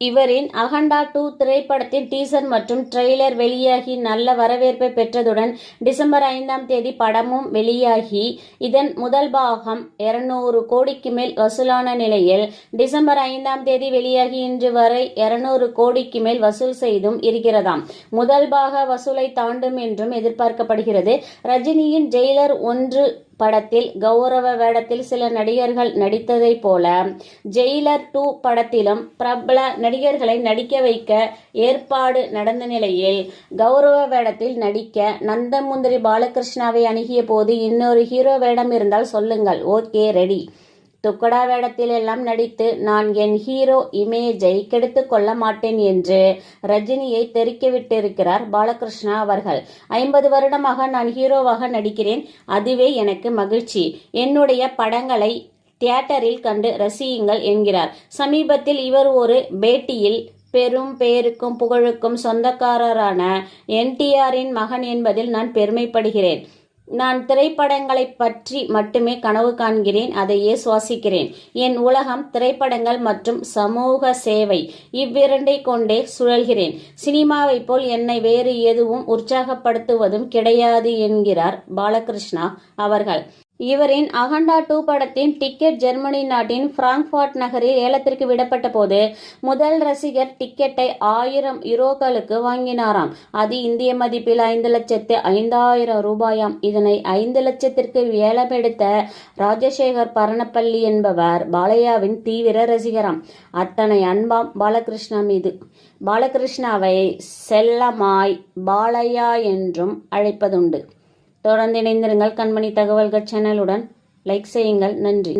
இவரின் அகண்டா டூ திரைப்படத்தின் டீசர் மற்றும் ட்ரெய்லர் வெளியாகி நல்ல வரவேற்பை பெற்றதுடன் டிசம்பர் ஐந்தாம் தேதி படமும் வெளியாகி இதன் முதல் பாகம் இருநூறு கோடிக்கு மேல் வசூலான நிலையில் டிசம்பர் ஐந்தாம் தேதி வெளியாகி இன்று வரை இருநூறு கோடிக்கு மேல் வசூல் செய்தும் இருக்கிறதாம். முதல் பாக வசூலை தாண்டும் என்றும் எதிர்பார்க்கப்படுகிறது. ரஜினியின் ஜெயிலர் ஒன்று படத்தில் கௌரவ வேடத்தில் சில நடிகர்கள் நடித்ததைப் போல ஜெயிலர் டூ படத்திலும் பிரபல நடிகர்களை நடிக்க வைக்க ஏற்பாடு நடந்த நிலையில் கௌரவ வேடத்தில் நடிக்க நந்தமுந்திரி பாலகிருஷ்ணாவை அணுகிய போது இன்னொரு ஹீரோ வேடம் இருந்தால் சொல்லுங்கள். Okay ready. துக்கடா வேடத்தில் எல்லாம் நடித்து நான் என் ஹீரோ இமேஜை கெடுத்து கொள்ள மாட்டேன் என்று ரஜினியை தெரிக்கவிட்டிருக்கிறார் பாலகிருஷ்ணா அவர்கள். ஐம்பது வருடமாக நான் ஹீரோவாக நடிக்கிறேன். அதுவே எனக்கு மகிழ்ச்சி. என்னுடைய படங்களை தியேட்டரில் கண்டு ரசியுங்கள் என்கிறார். சமீபத்தில் இவர் ஒரு பேட்டியில் பெரும் பேருக்கும் புகழுக்கும் சொந்தக்காரரான என்டிஆரின் மகன் என்பதில் நான் பெருமைப்படுகிறேன். நான் திரைப்படங்களை பற்றி மட்டுமே கனவு காண்கிறேன் அதையே சுவாசிக்கிறேன். என் உலகம் திரைப்படங்கள் மற்றும் சமூக சேவை இவ்விரண்டை கொண்டே சுழல்கிறேன். சினிமாவை போல் என்னை வேறு எதுவும் உற்சாகப்படுத்துவதும் கிடையாது என்கிறார் பாலகிருஷ்ணா அவர்கள். இவரின் அகண்டா டூ படத்தின் டிக்கெட் ஜெர்மனி நாட்டின் பிராங்க்ஃபர்ட் நகரில் ஏலத்திற்கு விடப்பட்ட போது முதல் ரசிகர் டிக்கெட்டை ஆயிரம் யூரோக்களுக்கு வாங்கினாராம். அது இந்திய மதிப்பில் ஐந்து லட்சத்து ஐந்தாயிரம் ரூபாயாம். இதனை ஐந்து லட்சத்திற்கு ஏலமெடுத்த ராஜசேகர் பரணப்பள்ளி என்பவர் பாலையாவின் தீவிர ரசிகராம். அத்தனை அன்பாம் பாலகிருஷ்ணா மீது. பாலகிருஷ்ணாவை செல்லமாய் பாலையா என்றும் அழைப்பதுண்டு. தொடர்ந்து இணைந்திருங்கள். கண்மணி தகவல்கள் சேனலுடன் லைக் செய்யுங்கள். நன்றி.